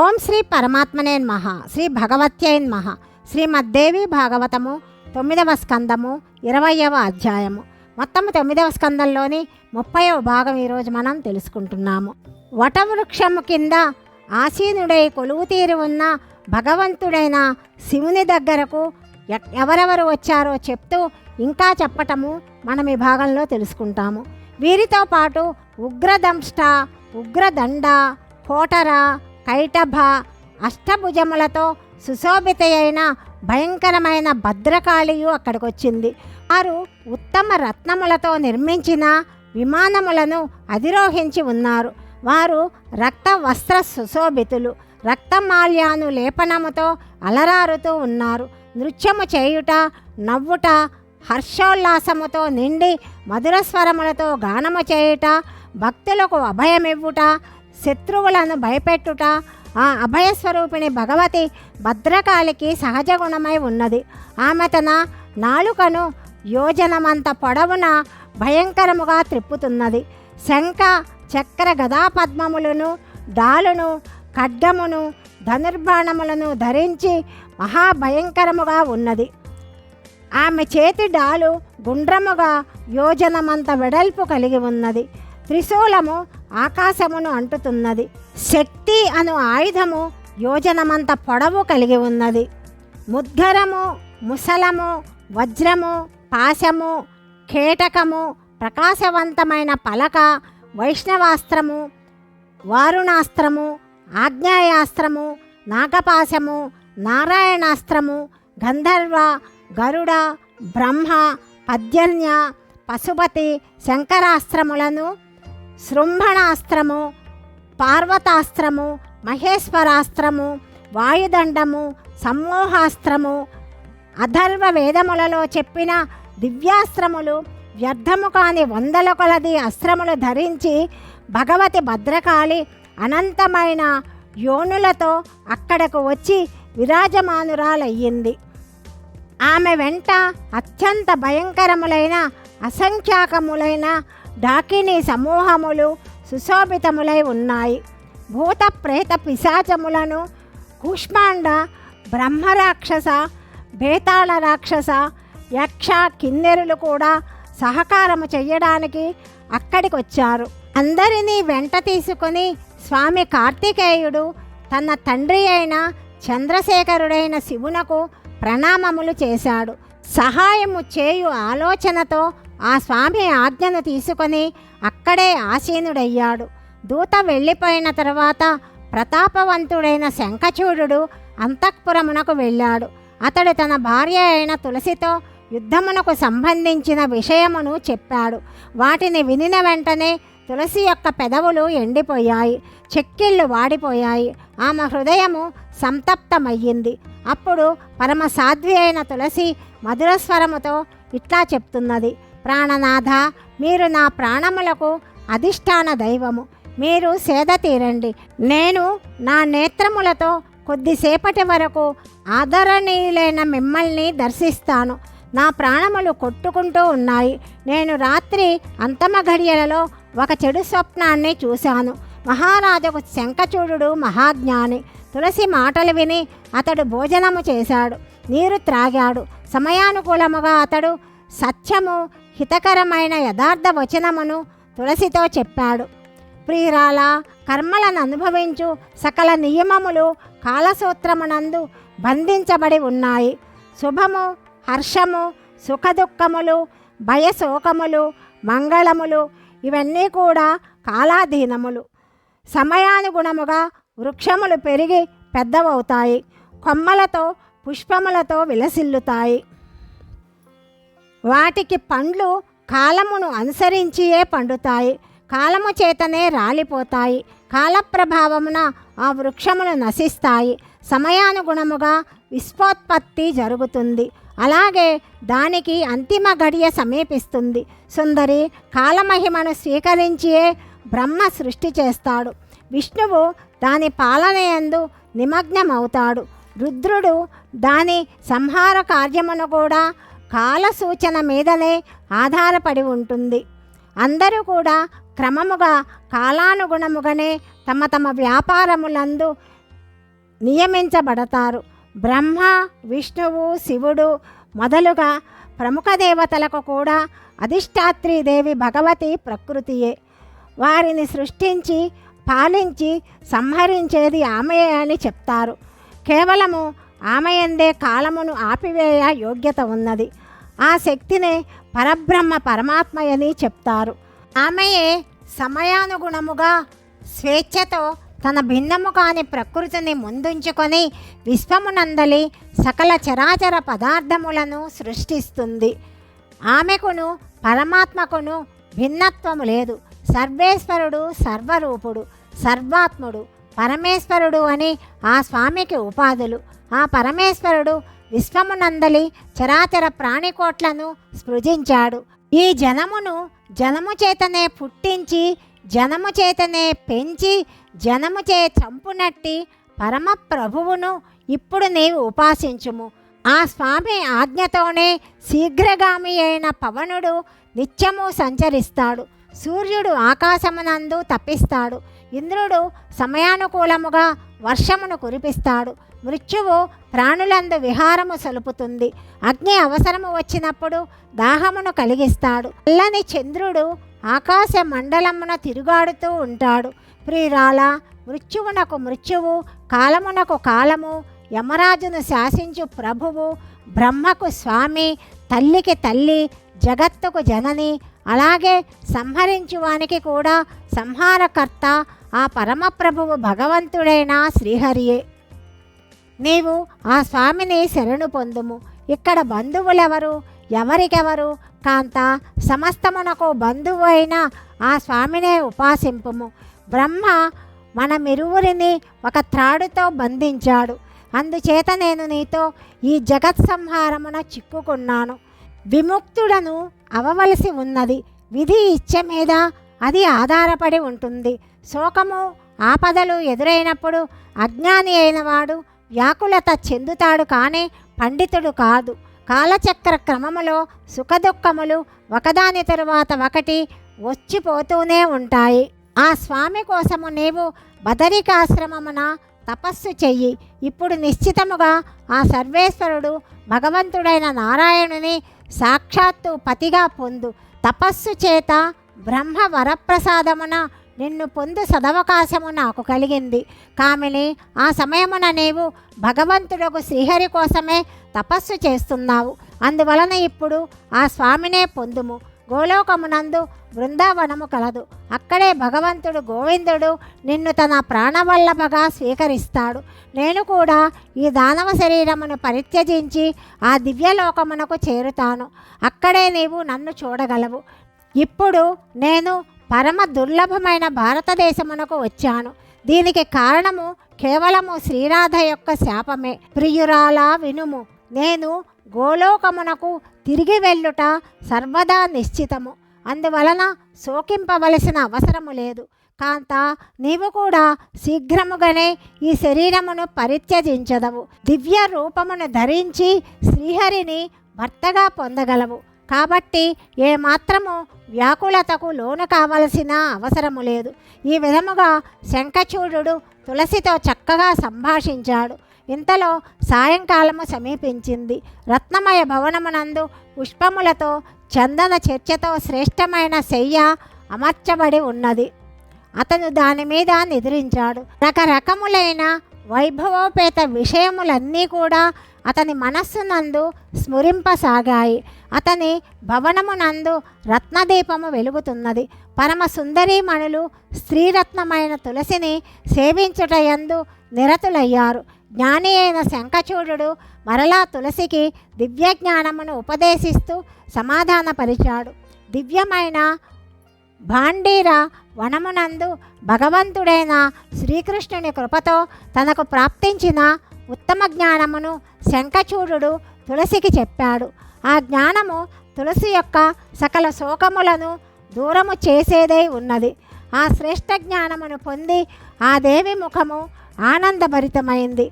ఓం శ్రీ పరమాత్మనే మహ శ్రీ భగవత్యై మహ శ్రీమద్దేవి భాగవతము తొమ్మిదవ స్కందము ఇరవయవ అధ్యాయము. మొత్తం తొమ్మిదవ స్కందంలోని ముప్పైవ భాగం ఈరోజు మనం తెలుసుకుంటున్నాము. వటవృక్షము కింద ఆసీనుడై కొలువు తీరి ఉన్న భగవంతుడైన శివుని దగ్గరకు ఎవరెవరు వచ్చారో చెప్తూ ఇంకా చెప్పటము మనం ఈ భాగంలో తెలుసుకుంటాము. వీరితో పాటు ఉగ్రదంష్ట ఉగ్రదండ కోటర కైటభ అష్టభుజములతో సుశోభితయైన భయంకరమైన భద్రకాళియు అక్కడికి వచ్చింది వారు ఉత్తమ రత్నములతో నిర్మించిన విమానములను అధిరోహించి ఉన్నారు. వారు రక్త వస్త్ర సుశోభితులు రక్తమాల్యాను లేపనముతో అలరారుతూ ఉన్నారు. నృత్యము చేయుట నవ్వుట హర్షోల్లాసముతో నిండి మధురస్వరములతో గానము చేయుట భక్తులకు అభయమివ్వుట శత్రువులను భయపెట్టుట ఆ అభయస్వరూపిణి భగవతి భద్రకాళికి సహజ గుణమై ఉన్నది. ఆమె తన నాలుకను యోజనమంత పొడవున భయంకరముగా త్రిప్పుతున్నది. శంఖ చక్ర గదాపద్మములను డాలును ఖడ్గమును ధనుర్బాణములను ధరించి మహాభయంకరముగా ఉన్నది. ఆమె చేతి డాలు గుండ్రముగా యోజనమంత వెడల్పు కలిగి ఉన్నది. త్రిశూలము ఆకాశమును అంటుతున్నది. శక్తి అను ఆయుధము యోజనమంత పొడవు కలిగి ఉన్నది. ముద్గరము ముసలము వజ్రము పాశము కేటకము ప్రకాశవంతమైన పలక వైష్ణవాస్త్రము వారుణాస్త్రము ఆగ్నేయాస్త్రము నాగపాశము నారాయణాస్త్రము గంధర్వ గరుడ బ్రహ్మ పద్యన్య పశుపతి శంకరాస్త్రములను శృంభణాస్త్రము పార్వతాస్త్రము మహేశ్వరాస్త్రము వాయుదండము సమ్మోహాస్త్రము అధర్వ వేదములలో చెప్పిన దివ్యాస్త్రములు వ్యర్థము కాని వందల కొలది అస్త్రములు ధరించి భగవతి భద్రకాళి అనంతమైన యోనులతో అక్కడకు వచ్చి విరాజమానురాలయ్యింది. ఆమె వెంట అత్యంత భయంకరములైన అసంఖ్యాకములైన డాకిని సమూహములు సుశోభితములై ఉన్నాయి. భూత ప్రేత పిశాచములను కుష్మాండ బ్రహ్మరాక్షస బేతాళ రాక్షస యక్ష కిన్నెరులు కూడా సహకారము చెయ్యడానికి అక్కడికి వచ్చారు అందరినీ వెంట తీసుకొని స్వామి కార్తికేయుడు తన తండ్రి అయిన చంద్రశేఖరుడైన శివునకు ప్రణామములు చేశాడు. సహాయము చేయు ఆలోచనతో ఆ స్వామి ఆజ్ఞను తీసుకొని అక్కడే ఆసీనుడయ్యాడు. దూత వెళ్ళిపోయిన తర్వాత ప్రతాపవంతుడైన శంఖచూడు అంతఃపురమునకు వెళ్ళాడు. అతడు తన భార్య అయిన తులసితో యుద్ధమునకు సంబంధించిన విషయమును చెప్పాడు. వాటిని వినిన వెంటనే తులసి యొక్క పెదవులు ఎండిపోయాయి చెక్కిళ్ళు వాడిపోయాయి. ఆమె హృదయము సంతప్తమయ్యింది. అప్పుడు పరమ సాధ్వి అయిన తులసి మధురస్వరముతో ఇట్లా చెప్తున్నది ప్రాణనాథ మీరు నా ప్రాణములకు అధిష్టాన దైవము. మీరు సేద తీరండి. నేను నా నేత్రములతో కొద్దిసేపటి వరకు ఆదరణీయులైన మిమ్మల్ని దర్శిస్తాను. నా ప్రాణములు కొట్టుకుంటూ ఉన్నాయి. నేను రాత్రి అంతమ ఘడియలలో ఒక చెడు స్వప్నాన్ని చూశాను. మహారాజుకు శంఖచూడు మహాజ్ఞాని. తులసి మాటలు విని అతడు భోజనము చేశాడు. నీరు త్రాగాడు. సమయానుకూలముగా అతడు సత్యము హితకరమైన యథార్థ వచనమును తులసితో చెప్పాడు. ప్రియురాల కర్మలను అనుభవించు. సకల నియమములు కాలసూత్రమునందు బంధించబడి ఉన్నాయి. శుభము హర్షము సుఖదుఖములు భయశోకములు మంగళములు ఇవన్నీ కూడా కాలాధీనములు. సమయానుగుణముగా వృక్షములు పెరిగి పెద్దవవుతాయి. కొమ్మలతో పుష్పములతో విలసిల్లుతాయి. వాటికి పండ్లు కాలమును అనుసరించియే పండుతాయి. కాలము చేతనే రాలిపోతాయి. కాలప్రభావమున ఆ వృక్షములు నశిస్తాయి. సమయానుగుణముగా విశ్వోత్పత్తి జరుగుతుంది. అలాగే దానికి అంతిమ గడియ సమీపిస్తుంది. సుందరి కాలమహిమను స్వీకరించియే బ్రహ్మ సృష్టి చేస్తాడు. విష్ణువు దాని పాలనయందు నిమగ్నమవుతాడు. రుద్రుడు దాని సంహార కార్యమును కూడా కాల సూచన మీదనే ఆధారపడి ఉంటుంది. అందరూ కూడా క్రమముగా కాలానుగుణముగానే తమ తమ వ్యాపారములందు నియమించబడతారు. బ్రహ్మ విష్ణువు శివుడు మొదలుగా ప్రముఖ దేవతలకు కూడా అధిష్టాత్రి దేవి భగవతి ప్రకృతియే. వారిని సృష్టించి పాలించి సంహరించేది ఆమెయే అని చెప్తారు. కేవలము ఆమె ఎందే కాలమును ఆపివేయ యోగ్యత ఉన్నది. ఆ శక్తినే పరబ్రహ్మ పరమాత్మయని చెప్తారు. ఆమెయే సమయానుగుణముగా స్వేచ్ఛతో తన భిన్నము కాని ప్రకృతిని ముందుంచుకొని విశ్వమునందలి సకల చరాచర పదార్థములను సృష్టిస్తుంది. ఆమెకును పరమాత్మకును భిన్నత్వము లేదు. సర్వేశ్వరుడు సర్వరూపుడు సర్వాత్ముడు పరమేశ్వరుడు అని ఆ స్వామికి ఉపాధులు. ఆ పరమేశ్వరుడు విశ్వమునందలి చరాచర ప్రాణికోట్లను స్పృజించాడు ఈ జనమును జనము చేతనే పుట్టించి జనము చేతనే పెంచి జనము చే చంపునట్టి పరమ ప్రభువును ఇప్పుడు నీవు ఉపాసించుము. ఆ స్వామి ఆజ్ఞతోనే శీఘ్రగామి అయిన పవనుడు నిత్యము సంచరిస్తాడు. సూర్యుడు ఆకాశమునందు తప్పిస్తాడు. ఇంద్రుడు సమయానుకూలముగా వర్షమును కురిపిస్తాడు. మృత్యువు ప్రాణులందు విహారము సలుపుతుంది. అగ్ని అవసరము వచ్చినప్పుడు దాహమును కలిగిస్తాడు. అల్లని చంద్రుడు ఆకాశ మండలమున తిరుగాడుతూ ఉంటాడు. ప్రియురాల మృత్యువునకు మృత్యువు కాలమునకు కాలము యమరాజును శాసించు ప్రభువు బ్రహ్మకు స్వామి తల్లికి తల్లి జగత్తుకు జనని అలాగే సంహరించువానికి కూడా సంహారకర్త ఆ పరమప్రభువు భగవంతుడైన శ్రీహరియే. నీవు ఆ స్వామిని శరణు పొందుము. ఇక్కడ బంధువులెవరు? ఎవరికెవరు? కాంత సమస్తమునకు బంధువు అయిన ఆ స్వామినే ఉపాసింపుము. బ్రహ్మ మనమిరువురిని ఒక త్రాడుతో బంధించాడు. అందుచేత నేను నీతో ఈ జగత్ సంహారమున చిక్కుకున్నాను. విముక్తుడను అవవలసి ఉన్నది. విధి ఇచ్చ మీద అది ఆధారపడి ఉంటుంది. శోకము ఆపదలు ఎదురైనప్పుడు అజ్ఞాని అయినవాడు వ్యాకులత చెందుతాడు కానీ పండితుడు కాదు. కాలచక్ర క్రమములో సుఖదుఖములు ఒకదాని తరువాత ఒకటి వచ్చిపోతూనే ఉంటాయి. ఆ స్వామి కోసము నీవు బదరికాశ్రమమున తపస్సు చెయ్యి. ఇప్పుడు నిశ్చితముగా ఆ సర్వేశ్వరుడు భగవంతుడైన నారాయణుని సాక్షాత్తు పతిగా పొందు. తపస్సు చేత బ్రహ్మ వరప్రసాదమున నిన్ను పొందు సదవకాశము నాకు కలిగింది. కామిని ఆ సమయమున నీవు భగవంతుడకు శ్రీహరి కోసమే తపస్సు చేస్తున్నావు. అందువలన ఇప్పుడు ఆ స్వామినే పొందుము. గోలోకమునందు బృందావనము కలదు. అక్కడే భగవంతుడు గోవిందుడు నిన్ను తన ప్రాణవల్లభగా స్వీకరిస్తాడు. నేను కూడా ఈ దానవ శరీరమును పరిత్యజించి ఆ దివ్యలోకమునకు చేరుతాను. అక్కడే నీవు నన్ను చూడగలవు. ఇప్పుడు నేను పరమ దుర్లభమైన భారతదేశమునకు వచ్చాను. దీనికి కారణము కేవలము శ్రీరాధ యొక్క శాపమే. ప్రియురాలా వినుము నేను గోలోకమునకు తిరిగి వెళ్ళుట సర్వదా నిశ్చితము. అందువలన శోకింపవలసిన అవసరము లేదు. కాంత నీవు కూడా శీఘ్రముగానే ఈ శరీరమును పరిత్యజించదవు. దివ్య రూపమును ధరించి శ్రీహరిని భర్తగా పొందగలవు. కాబట్టి ఏమాత్రము వ్యాకులతకు లోను కావలసిన అవసరము లేదు. ఈ విధముగా శంఖచూడు తులసితో చక్కగా సంభాషించాడు. ఇంతలో సాయంకాలము సమీపించింది. రత్నమయ భవనమునందు పుష్పములతో చందన చర్చతో శ్రేష్టమైన శయ్య అమర్చబడి ఉన్నది. అతను దాని మీద నిద్రించాడు. రకరకములైన వైభవోపేత విషయములన్నీ కూడా అతని మనస్సునందు స్మురింపసాగాయి. అతని భవనమునందు రత్నదీపము వెలుగుతున్నది. పరమ సుందరీమణులు స్త్రీరత్నమైన తులసిని సేవించుటయందు నిరతులయ్యారు. జ్ఞాని అయిన శంఖచూడు మరలా తులసికి దివ్య జ్ఞానమును ఉపదేశిస్తూ సమాధానపరిచాడు. దివ్యమైన భాండీర వనమునందు భగవంతుడైన శ్రీకృష్ణుని కృపతో తనకు ప్రాప్తించిన ఉత్తమ జ్ఞానమును శంఖచూడు తులసికి చెప్పాడు. ఆ జ్ఞానము తులసి యొక్క సకల శోకములను దూరము చేసేదై ఉన్నది. ఆ శ్రేష్ఠ జ్ఞానమును పొంది ఆ దేవి ముఖము ఆనందభరితమైంది.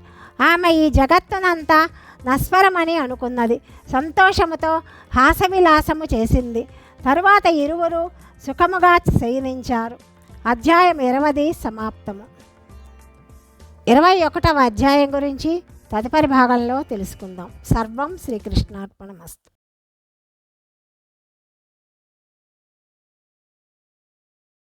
ఆమె ఈ జగత్తునంతా నస్వరమని అనుకున్నది. సంతోషముతో హాసవిలాసము చేసింది. తరువాత ఇరువురు సుఖముగా శయనించారు అధ్యాయం ఇరవది సమాప్తము. ఇరవై ఒకటవ అధ్యాయం గురించి తదుపరి భాగంలో తెలుసుకుందాం. సర్వం శ్రీకృష్ణార్పణమస్తు.